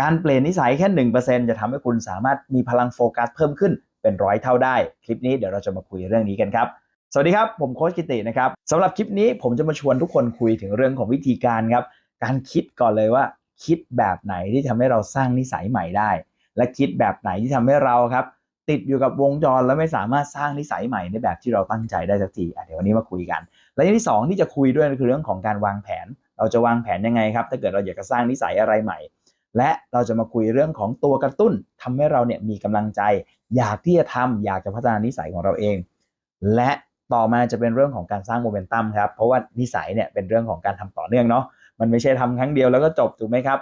การเปลี่ยนนิสัยแค่หนึ่งเปอร์เซ็นจะทำให้คุณสามารถมีพลังโฟกัสเพิ่มขึ้นเป็นร้อยเท่าได้ คลิปนี้เดี๋ยวเราจะมาคุยเรื่องนี้กันครับ สวัสดีครับ ผมโค้ชกิตินะครับสำหรับคลิปนี้ผมจะมาชวนทุกคนคุยถึงเรื่องของวิธีการครับ การคิดก่อนเลยว่า คิดแบบไหนที่ทำให้เราสร้างนิสัยใหม่ได้ และคิดแบบไหนที่ทำให้เราครับ ติดอยู่กับวงจรแล้วไม่สามารถสร้างนิสัยใหม่ในแบบที่เราตั้งใจได้สักทีเดี๋ยววันนี้มาคุยกัน และอย่างที่สองที่จะคุยด้วยคือเรื่องของการวางแผน เราจะวางแผนยังไงครับ ถ้าเกิดเราอยากจะสร้างนิสัยอะไรใหม่ และเราจะมาคุยเรื่องของตัวกระตุ้นทำให้เราเนี่ยมีกำลังใจ อยากที่จะทำอยากจะพัฒนานิสัยของเราเอง และต่อมาจะเป็นเรื่องของการสร้างโมเมนตัมครับเพราะว่านิสัยเนี่ยเป็นเรื่องของการทำต่อเนื่องเนาะมันไม่ใช่ทำครั้งเดียวแล้วก็จบถูกไหมครับ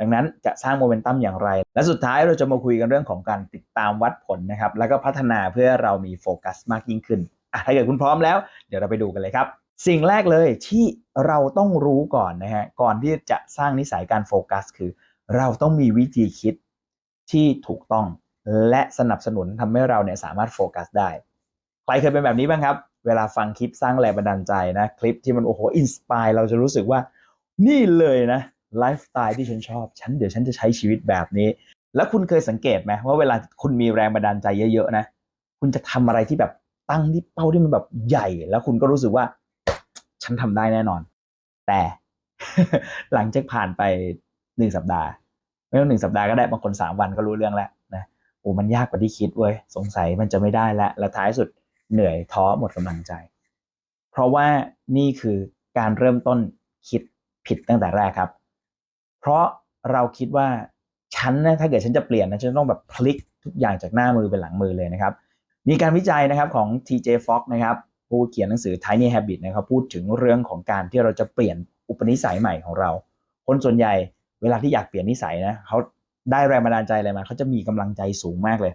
ดังนั้นจะสร้างโมเมนตัมอย่างไร และสุดท้ายเราจะมาคุยกันเรื่องของการติดตามวัดผลนะครับ แล้วก็พัฒนาเพื่อเรามีโฟกัสมากยิ่งขึ้นอะถ้าเกิดคุณพร้อมแล้ว เดี๋ยวเราไปดูกันเลยครับ สิ่งแรกเลยที่เราต้องรู้ก่อนนะฮะก่อนที่จะสร้างนิสัยการโฟกัส คือ เราต้องมีวิธีคิดที่ถูกต้องและสนับสนุนทำให้เราเนี่ยสามารถโฟกัสได้ ใครเคยเป็นแบบนี้บ้างครับ เวลาฟังคลิปสร้างแรงบันดาลใจนะ คลิปที่มันโอ้โหอินสปายเราจะรู้สึกว่า นี่เลยนะไลฟ์สไตล์ที่ฉันชอบ ฉันเดี๋ยวฉันจะใช้ชีวิตแบบนี้ แล้วคุณเคยสังเกตไหมว่าเวลาคุณมีแรงบันดาลใจเยอะๆนะ คุณจะทำอะไรที่แบบตั้งที่เป้าที่มันแบบใหญ่ แล้วคุณก็รู้สึกว่า ฉันทำได้แน่นอน แต่หลังจากผ่านไปหนึ่งสัปดาห์ ไม่ต้องหนึ่งสัปดาห์ก็ได้บางคนสามวันก็รู้เรื่องแล้วนะโอ้มันยากกว่าที่คิดเว้ยสงสัยมันจะไม่ได้แล้วแล้วท้ายสุดเหนื่อยท้อหมดกำลังใจ เพราะว่านี่คือการเริ่มต้นคิดผิดตั้งแต่แรกครับ เพราะเราคิดว่าฉันนะถ้าเกิดฉันจะเปลี่ยนนะฉันต้องแบบพลิกทุกอย่างจากหน้ามือเป็นหลังมือเลยนะครับ มีการวิจัยนะครับของ TJ Fox นะครับผู้เขียนหนังสือ Tiny Habit นะครับพูดถึงเรื่องของการที่เราจะเปลี่ยนอุปนิสัยใหม่ของเรา คนส่วนใหญ่ เวลาที่อยากเปลี่ยนนิสัยนะเขาได้แรงบันดาลใจอะไรมาเขาจะมีกำลังใจสูงมากเลย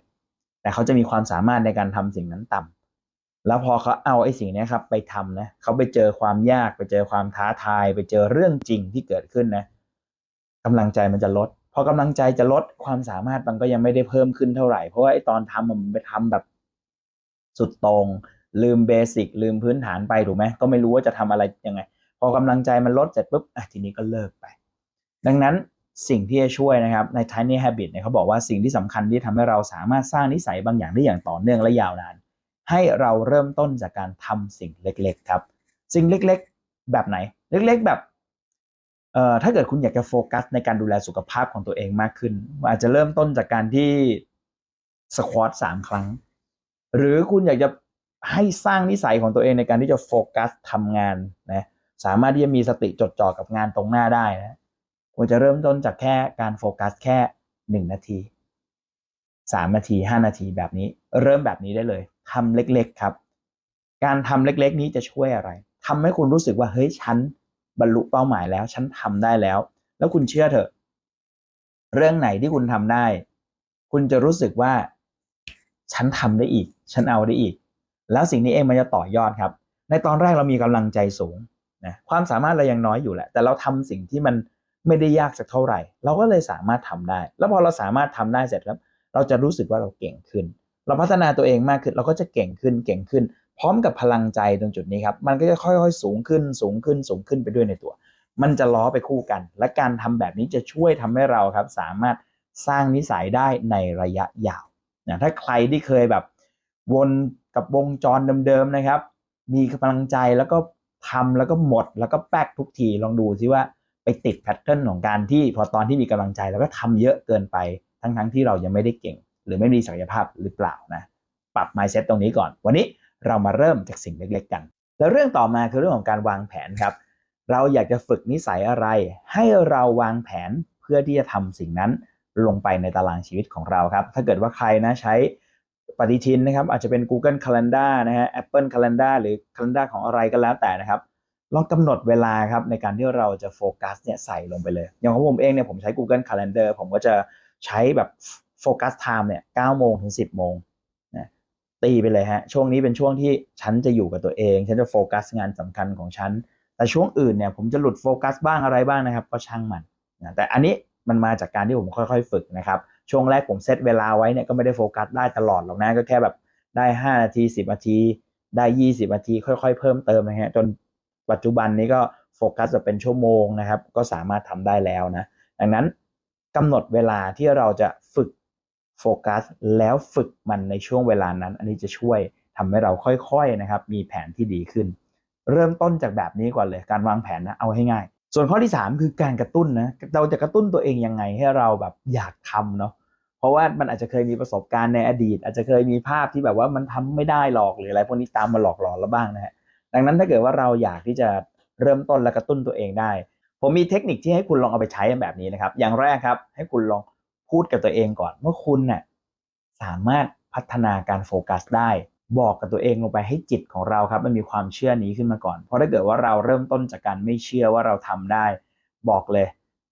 แต่เขาจะมีความสามารถในการทำสิ่งนั้นต่ำแล้วพอเขาเอาไอ้สิ่งนี้ครับไปทำนะเขาไปเจอความยากไปเจอความท้าทาย ไปเจอเรื่องจริงที่เกิดขึ้นนะกำลังใจมันจะลดพอกำลังใจจะลดความสามารถมันก็ยังไม่ได้เพิ่มขึ้นเท่าไหร่ เพราะว่าไอ้ตอนทำมันไปทำแบบสุดตรง ลืมเบสิกลืมพื้นฐานไปถูกไหมก็ไม่รู้ว่าจะทำอะไรยังไง พอกำลังใจมันลดเสร็จปุ๊บอะทีนี้ก็เลิกไป ดังนั้นสิ่งที่จะช่วยนะครับใน Tiny Habit เนี่ยเขาบอกว่าสิ่งที่สำคัญที่ทำให้เราสามารถสร้างนิสัยบางอย่างได้อย่างต่อเนื่องและยาวนาน ให้เราเริ่มต้นจากการทำสิ่งเล็กๆครับ สิ่งเล็กๆ แบบไหน เล็กๆ แบบเอ่อถ้าเกิดคุณอยากจะโฟกัสในการดูแลสุขภาพของตัวเองมากขึ้น อาจจะเริ่มต้นจากการที่สควอตสามครั้ง หรือคุณอยากจะให้สร้างนิสัยของตัวเองในการที่จะโฟกัสทำงานนะสามารถที่จะมีสติจดจ่อกับงานตรงหน้าได้นะ ควรจะเริ่มต้นจากแค่การโฟกัสแค่หนึ่งนาทีสามนาทีห้านาทีแบบนี้ เริ่มแบบนี้ได้เลยทำเล็กๆครับ การทำเล็กๆ นี้จะช่วยอะไรทำให้คุณรู้สึกว่าเฮ้ยฉันบรรลุเป้าหมายแล้ว ฉันทำได้แล้ว แล้วคุณเชื่อเถอะ เรื่องไหนที่คุณทำได้ คุณจะรู้สึกว่า ฉันทำได้อีก ฉันเอาได้อีก แล้วสิ่งนี้เองมันจะต่อยอดครับ ในตอนแรกเรามีกำลังใจสูงนะความสามารถเรายังน้อยอยู่แหละ แต่เราทำสิ่งที่มัน ไม่ได้ยากสักเท่าไหร่ เราก็เลยสามารถทำได้ แล้วพอเราสามารถทำได้เสร็จครับเราจะรู้สึกว่าเราเก่งขึ้น เราพัฒนาตัวเองมากขึ้น เราก็จะเก่งขึ้นเก่งขึ้น พร้อมกับพลังใจตรงจุดนี้ครับ มันก็จะค่อยๆ สูงขึ้นสูงขึ้นสูงขึ้นไปด้วยในตัว มันจะล้อไปคู่กัน และการทำแบบนี้จะช่วยทำให้เราครับ สามารถสร้างนิสัยได้ในระยะยาวนะถ้าใครที่เคยแบบวนกับวงจรเดิมๆนะครับ มีกำลังใจแล้วก็ทำแล้วก็หมดแล้วก็แป๊กทุกทีลองดูซิว่า ติดแพทเทิร์นของการที่พอตอนที่มีกำลังใจแล้วก็ทำเยอะเกินไปทั้งๆที่เรายังไม่ได้เก่ง หรือไม่มีศักยภาพหรือเปล่านะปรับ mindset ตรงนี้ก่อน วันนี้เรามาเริ่มจากสิ่งเล็ก ๆ กัน แล้วเรื่องต่อมาคือเรื่องของการวางแผนครับ เราอยากจะฝึกนิสัยอะไร ให้เราวางแผนเพื่อที่จะทำสิ่งนั้นลงไปในตารางชีวิตของเราครับ ถ้าเกิดว่าใครนะใช้ปฏิทินนะครับอาจจะเป็น Google Calendar นะฮะ Apple Calendar หรือ Calendar ของอะไรก็แล้วแต่นะครับ ลองกำหนดเวลาครับในการที่เราจะโฟกัสเนี่ยใส่ลงไปเลย อย่างของผมเองเนี่ยผมใช้ Google Calendar ผมก็จะใช้แบบโฟกัสไทม์เนี่ย9โมงถึง10โมงนะตีไปเลยฮะ ช่วงนี้เป็นช่วงที่ฉันจะอยู่กับตัวเอง ฉันจะโฟกัสงานสำคัญของฉัน แต่ช่วงอื่นเนี่ยผมจะหลุดโฟกัสบ้างอะไรบ้างนะครับ ก็ช่างมันนะแต่อันนี้มันมาจากการที่ผมค่อยๆ ฝึกนะครับ ช่วงแรกผมเซตเวลาไว้เนี่ยก็ไม่ได้โฟกัสได้ตลอดหรอกนะ ก็แค่แบบได้ 5 นาที 10 นาที ได้ 20 นาที ค่อย ๆ เพิ่มเติมนะฮะจน ปัจจุบันนี้ก็โฟกัสจะเป็นชั่วโมงนะครับ ก็สามารถทำได้แล้วนะ ดังนั้นกำหนดเวลาที่เราจะฝึกโฟกัส แล้วฝึกมันในช่วงเวลานั้น อันนี้จะช่วยทำให้เราค่อยๆนะครับ มีแผนที่ดีขึ้น เริ่มต้นจากแบบนี้ก่อนเลยการวางแผนนะเอาให้ง่าย ส่วนข้อที่ 3 คือการกระตุ้นนะเราจะกระตุ้นตัวเองยังไงให้เราแบบอยากทำเนาะเพราะว่ามันอาจจะเคยมีประสบการณ์ในอดีต อาจจะเคยมีภาพที่แบบว่ามันทำไม่ได้หรอกหรืออะไรพวกนี้ตามมาหลอกหลอนแล้วบ้างนะฮะ ดังนั้นถ้าเกิดว่าเราอยากที่จะเริ่มต้นและกระตุ้นตัวเองได้ ผมมีเทคนิคที่ให้คุณลองเอาไปใช้แบบนี้นะครับ อย่างแรกครับ ให้คุณลองพูดกับตัวเองก่อนว่าคุณน่ะสามารถพัฒนาการโฟกัสได้ บอกกับตัวเองลงไปให้จิตของเราครับมันมีความเชื่อนี้ขึ้นมาก่อน เพราะถ้าเกิดว่าเราเริ่มต้นจากการไม่เชื่อว่าเราทำได้ บอกเลย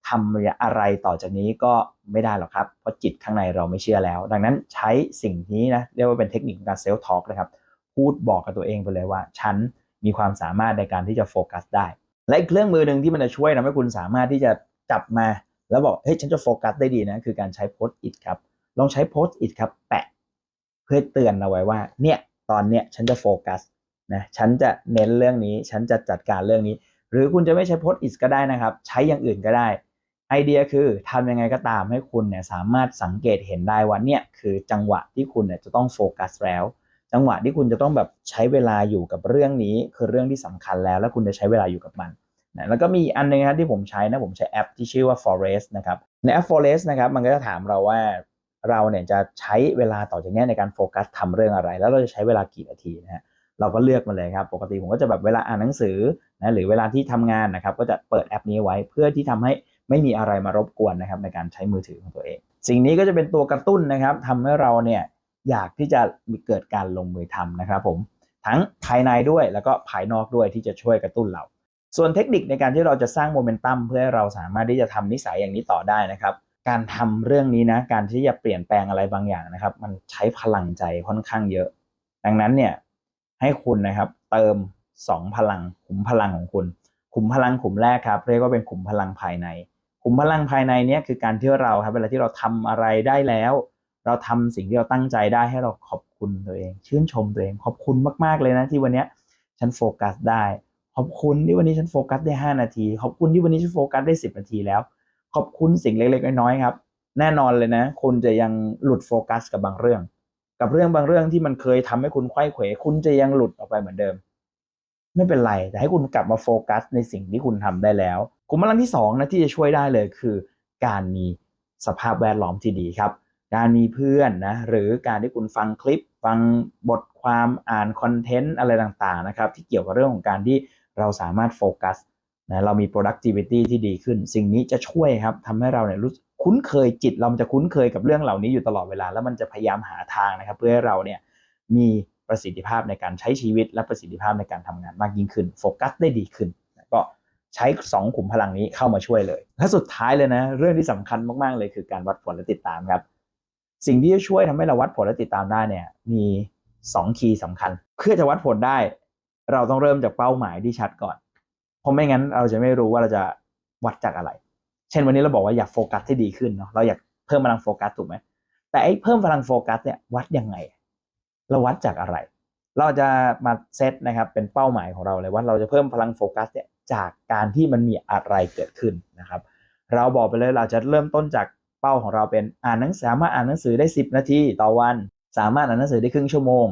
ทำอะไรต่อจากนี้ก็ไม่ได้หรอกครับเพราะจิตข้างในเราไม่เชื่อแล้ว ดังนั้นใช้สิ่งนี้นะเรียกว่าเป็นเทคนิคการเซลฟ์ทอล์กนะครับ พูดบอกกับตัวเองไปเลยว่า ฉัน มีความสามารถในการที่จะโฟกัสได้ และอีกเครื่องมือหนึ่งที่มันจะช่วยทำให้คุณสามารถที่จะจับมาแล้วบอกเฮ้ยฉันจะโฟกัสได้ดีนะ คือการใช้โพสต์อิทครับ ลองใช้โพสต์อิทครับ แปะ เพื่อเตือนเอาไว้ว่า เนี่ยตอนเนี้ยฉันจะโฟกัสนะฉันจะเน้นเรื่องนี้ ฉันจะจัดการเรื่องนี้ หรือคุณจะไม่ใช้โพสต์อิทก็ได้นะครับ ใช้อย่างอื่นก็ได้ ไอเดียคือทำยังไงก็ตามให้คุณเนี่ยสามารถสังเกตเห็นได้ว่าเนี่ยคือจังหวะที่คุณเนี่ยจะต้องโฟกัสแล้ว จังหวะที่คุณจะต้องแบบใช้เวลาอยู่กับเรื่องนี้ คือเรื่องที่สำคัญแล้ว แล้วคุณจะใช้เวลาอยู่กับมันนะแล้วก็มีอันนึงนะครับที่ผมใช้นะผมใช้แอปที่ชื่อว่า Forest นะครับในแอป Forest นะครับมันก็จะถามเราว่าเราเนี่ยจะใช้เวลาต่อจากนี้ในการโฟกัสทำเรื่องอะไร แล้วเราจะใช้เวลากี่นาทีนะฮะเราก็เลือกมาเลยครับ ปกติผมก็จะแบบเวลาอ่านหนังสือนะหรือเวลาที่ทำงานนะครับ ก็จะเปิดแอปนี้ไว้เพื่อที่ทำให้ไม่มีอะไรมารบกวนนะครับในการใช้มือถือของตัวเอง สิ่งนี้ก็จะเป็นตัวกระตุ้นนะครับทำให้เราเนี่ย อยากที่จะมีเกิดการลงมือทำนะครับผมทั้งภายในด้วยแล้วก็ภายนอกด้วยที่จะช่วยกระตุ้นเรา ส่วนเทคนิคในการที่เราจะสร้างโมเมนตัมเพื่อให้เราสามารถที่จะทำนิสัยอย่างนี้ต่อได้นะครับ การทำเรื่องนี้นะการที่จะเปลี่ยนแปลงอะไรบางอย่างนะครับ มันใช้พลังใจค่อนข้างเยอะ ดังนั้นเนี่ยให้คุณนะครับเติม 2 พลังขุมพลังของคุณ ขุมพลังขุมแรกครับเรียกว่าเป็นขุมพลังภายใน ขุมพลังภายในเนี่ยคือการที่เราครับเวลาที่เราทำอะไรได้แล้ว เราทำสิ่งที่เราตั้งใจได้ให้เราขอบคุณตัวเอง ชื่นชมตัวเอง ขอบคุณมากๆเลยนะที่วันนี้ฉันโฟกัสได้ ขอบคุณที่วันนี้ฉันโฟกัสได้ 5 นาที ขอบคุณที่วันนี้ฉันโฟกัสได้ 10 นาทีแล้ว ขอบคุณสิ่งเล็กๆน้อยๆครับ แน่นอนเลยนะคุณจะยังหลุดโฟกัสกับบางเรื่อง กับเรื่องบางเรื่องที่มันเคยทำให้คุณไขว้เขวคุณจะยังหลุดออกไปเหมือนเดิม ไม่เป็นไรแต่ให้คุณกลับมาโฟกัสในสิ่งที่คุณทำได้แล้วกลุ่มพลังที่2นะที่จะช่วยได้เลยคือ การมีสภาพแวดล้อมที่ดีครับ การมีเพื่อนนะหรือการที่คุณฟังคลิป ฟังบทความอ่านคอนเทนต์อะไรต่างๆนะครับที่เกี่ยวกับเรื่องของการที่เราสามารถโฟกัสนะเรามี productivity ที่ดีขึ้น สิ่งนี้จะช่วยครับทำให้เราเนี่ยรู้คุ้นเคยจิตเราจะคุ้นเคยกับเรื่องเหล่านี้อยู่ตลอดเวลา แล้วมันจะพยายามหาทางนะครับ เพื่อให้เราเนี่ยมีประสิทธิภาพในการใช้ชีวิตและประสิทธิภาพในการทำงานมากยิ่งขึ้น โฟกัสได้ดีขึ้นก็ใช้2ขุมพลังนี้เข้ามาช่วยเลย และสุดท้ายเลยนะ เรื่องที่สำคัญมากๆเลยคือการวัดผลและติดตามครับ สิ่งที่จะช่วยทำให้เราวัดผลและติดตามได้เนี่ยมี 2 คีย์สำคัญ เพื่อจะวัดผลได้ เราต้องเริ่มจากเป้าหมายที่ชัดก่อน เพราะไม่งั้นเราจะไม่รู้ว่าเราจะวัดจากอะไร เช่นวันนี้เราบอกว่าอยากโฟกัสที่ดีขึ้นเนาะเราอยากเพิ่มพลังโฟกัสถูกไหมแต่ไอ้เพิ่มพลังโฟกัสเนี่ยวัดยังไง เราวัดจากอะไร เราจะมาเซตนะครับเป็นเป้าหมายของเราเลยว่าเราจะเพิ่มพลังโฟกัสเนี่ยจากการที่มันมีอะไรเกิดขึ้นนะครับ เราบอกไปเลยเราจะเริ่มต้นจาก เป้าของเราเป็นอ่านหนังสือสามารถอ่านหนังสือได้ 10 นาทีต่อวัน สามารถอ่านหนังสือได้ครึ่งชั่วโมง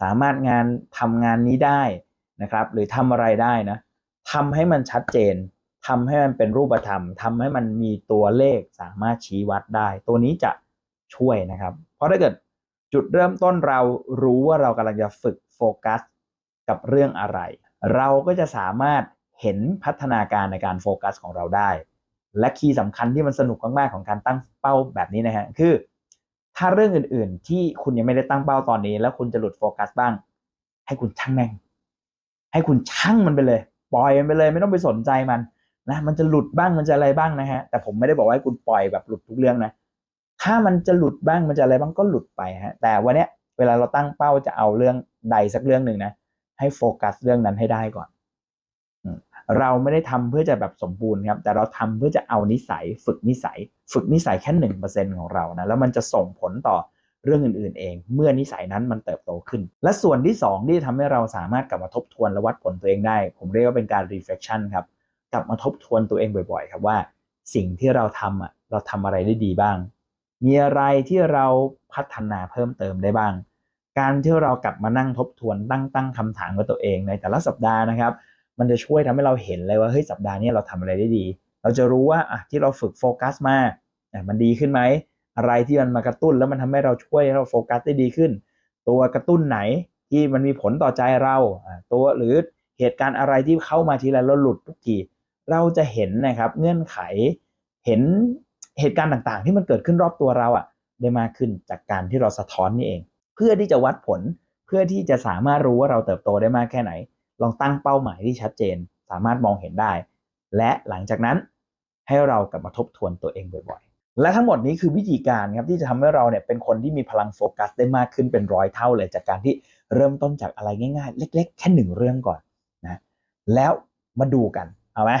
สามารถงานทำงานนี้ได้นะครับ หรือทำอะไรได้นะทำให้มันชัดเจนทำให้มันเป็นรูปธรรมทำให้มันมีตัวเลขสามารถชี้วัดได้ ตัวนี้จะช่วยนะครับ เพราะถ้าเกิดจุดเริ่มต้นเรารู้ว่าเรากำลังจะฝึกโฟกัสกับเรื่องอะไร เราก็จะสามารถเห็นพัฒนาการในการโฟกัสของเราได้ และคีย์สำคัญที่มันสนุกมากๆของการตั้งเป้าแบบนี้นะฮะคือ ถ้าเรื่องอื่น ๆ ที่คุณยังไม่ได้ตั้งเป้าตอนนี้ แล้วคุณจะหลุดโฟกัสบ้าง ให้คุณช่างแม่ง ให้คุณช่างมันไปเลยปล่อยมันไปเลย ไม่ต้องไปสนใจมันนะมันจะหลุดบ้างมันจะอะไรบ้างนะฮะแต่ผมไม่ได้บอกว่าให้คุณปล่อยแบบหลุดทุกเรื่องนะถ้ามันจะหลุดบ้างมันจะอะไรบ้างก็หลุดไปฮะแต่วันเนี้ยเวลาเราตั้งเป้าจะเอาเรื่องใดสักเรื่องหนึ่งนะให้โฟกัสเรื่องนั้นให้ได้ก่อน เราไม่ได้ทำเพื่อจะแบบสมบูรณ์ครับแต่เราทำเพื่อจะเอานิสัย ฝึกนิสัย ฝึกนิสัยแค่หนึ่งเปอร์เซ็นของเรานะแล้วมันจะส่งผลต่อเรื่องอื่นๆ เอง เมื่อนิสัยนั้นมันเติบโตขึ้น และส่วนที่ 2 ที่ทำให้เราสามารถกลับมาทบทวนและวัดผลตัวเองได้ ผมเรียกว่าเป็นการ reflection ครับกลับมาทบทวนตัวเองบ่อยๆ ครับว่า สิ่งที่เราทำอะเราทำอะไรได้ดีบ้าง มีอะไรที่เราพัฒนาเพิ่มเติมได้บ้าง การที่เรากลับมานั่งทบทวนตั้งตั้งคำถามกับตัวเองในแต่ละสัปดาห์นะครับ มันจะช่วยทำให้เราเห็นเลยว่าเฮ้ยสัปดาห์นี้เราทำอะไรได้ดี เราจะรู้ว่าอะที่เราฝึกโฟกัสมาอะมันดีขึ้นไหมอะไรที่มันมากระตุ้นแล้วมันทำให้เราช่วยให้เราโฟกัสได้ดีขึ้น ตัวกระตุ้นไหนที่มันมีผลต่อใจเราอะตัวหรือเหตุการณ์อะไรที่เข้ามาทีไรเราหลุดทุกทีเราจะเห็นนะครับเงื่อนไขเห็นเหตุการณ์ต่างๆ ที่มันเกิดขึ้นรอบตัวเราอะได้มากขึ้นจากการที่เราสะท้อนนี่เอง เพื่อที่จะวัดผลเพื่อที่จะสามารถรู้ว่าเราเติบโตได้มากแค่ไหน ลองตั้งเป้าหมายที่ชัดเจน สามารถมองเห็นได้ และหลังจากนั้นให้เรากลับมาทบทวนตัวเองบ่อยๆ และทั้งหมดนี้คือวิธีการครับที่จะทำให้เราเนี่ยเป็นคนที่มีพลังโฟกัสได้มากขึ้นเป็นร้อยเท่าเลยจากการที่เริ่มต้นจากอะไรง่ายๆ เล็ก ๆ แค่หนึ่งเรื่องก่อนนะแล้วมาดูกันเอาไหม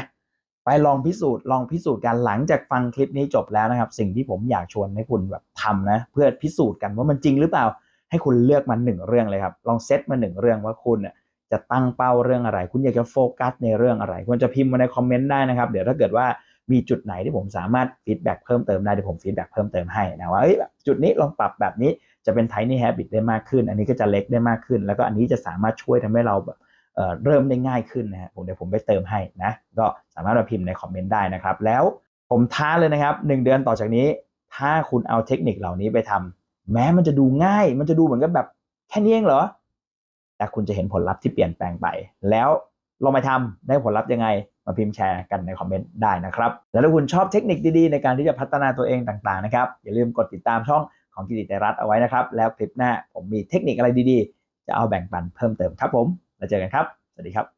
ไปลองพิสูจน์ลองพิสูจน์กันหลังจากฟังคลิปนี้จบแล้วนะครับ สิ่งที่ผมอยากชวนให้คุณแบบทำนะเพื่อพิสูจน์กันว่ามันจริงหรือเปล่า ให้คุณเลือกมาหนึ่งเรื่องเลยครับ ลองเซตมาหนึ่งเรื่องว่าคุณเนี่ย จะตั้งเป้าเรื่องอะไร คุณอยากจะโฟกัสในเรื่องอะไรคุณจะพิมพ์มาในคอมเมนต์ได้นะครับ เดี๋ยวถ้าเกิดว่ามีจุดไหนที่ผมสามารถฟีดแบ็กเพิ่มเติมได้เดี๋ยวผมฟีดแบ็กเพิ่มเติมให้นะว่าเอ้ยจุดนี้ลองปรับแบบนี้จะเป็น tiny habit ได้มากขึ้น อันนี้ก็จะเล็กได้มากขึ้น แล้วก็อันนี้จะสามารถช่วยทำให้เราแบบเเริ่มได้ง่ายขึ้นนะฮะผมเดี๋ยวผมไปเติมให้นะ ก็สามารถมาพิมพ์ในคอมเมนต์ได้นะครับ แล้วผมท้าเลยนะครับหนึ่งเดือนต่อจากนี้ ถ้าคุณเอาเทคนิคเหล่านี้ไปทำแม้มันจะดูง่าย มันจะดูเหมือนกับแบบแค่นี้เองเหรอ แต่คุณจะเห็นผลลัพธ์ที่เปลี่ยนแปลงไป แล้วลองไปทำได้ผลลัพธ์ยังไง มาพิมพ์แชร์กันในคอมเมนต์ได้นะครับ แล้วถ้าคุณชอบเทคนิคดีๆ ในการที่จะพัฒนาตัวเองต่างๆนะครับ อย่าลืมกดติดตามช่องของกิติไตรรัตน์เอาไว้นะครับ แล้วคลิปหน้าผมมีเทคนิคอะไรดีๆ จะเอาแบ่งปันเพิ่มเติมครับผม แล้วเจอกันครับ สวัสดีครับ